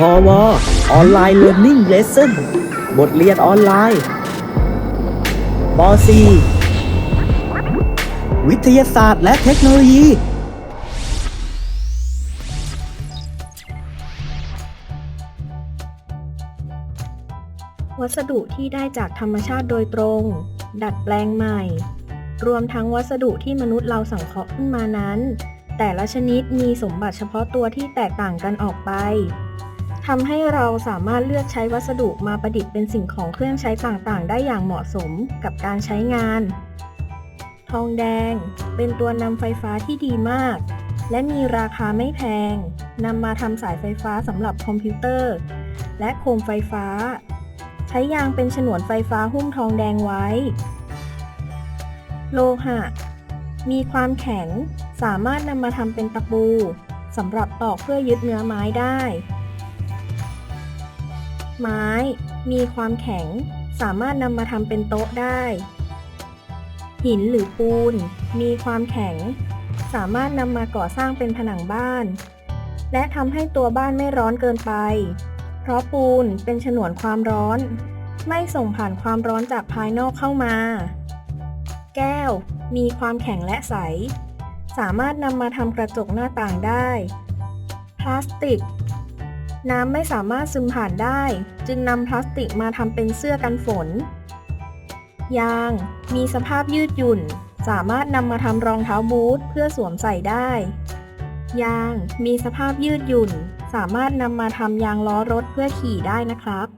พอวออนไลน์เรียน i ิ g เลสเซ่นบทเรียนออนไลน์ป .4 วิทยาศาสตร์และเทคโนโลยี วัสดุที่ได้จากธรรมชาติโดยตรง ดัดแปลงใหม่ รวมทั้งวัสดุที่มนุษย์เราสังเคราะห์ขึ้นมานั้น แต่ละชนิดมีสมบัติเฉพาะตัวที่แตกต่างกันออกไป ทำให้เราสามารถเลือกใช้วัสดุมาประดิษฐ์เป็นสิ่งของเครื่องใช้ต่างๆ ได้อย่างเหมาะสมกับการใช้งาน ทองแดง เป็นตัวนำไฟฟ้าที่ดีมาก และมีราคาไม่แพงนำมาทำสายไฟฟ้าสำหรับคอมพิวเตอร์ และโคมไฟฟ้า ใช้ยางเป็นฉนวนไฟฟ้าหุ้มทองแดงไว้ โลหะ มีความแข็ง สามารถนำมาทำเป็นตะปูสำหรับตอกเพื่อยึดเนื้อไม้ได้ ไม้ มีความแข็ง สามารถนำมาทำเป็นโต๊ะได้ หินหรือปูน มีความแข็ง สามารถนำมาก่อสร้างเป็นผนังบ้าน และทำให้ตัวบ้านไม่ร้อนเกินไป เพราะปูนเป็นฉนวนความร้อน ไม่ส่งผ่านความร้อนจากภายนอกเข้ามา แก้ว มีความแข็งและใส สามารถนำมาทำกระจกหน้าต่างได้ พลาสติก น้ำไม่สามารถซึมผ่านได้ จึงนำพลาสติกมาทำเป็นเสื้อกันฝน ยาง มีสภาพยืดหยุ่น สามารถนำมาทำรองเท้าบูทเพื่อสวมใส่ได้ ยาง มีสภาพยืดหยุ่น สามารถนำมาทำยางล้อรถเพื่อขี่ได้นะครับ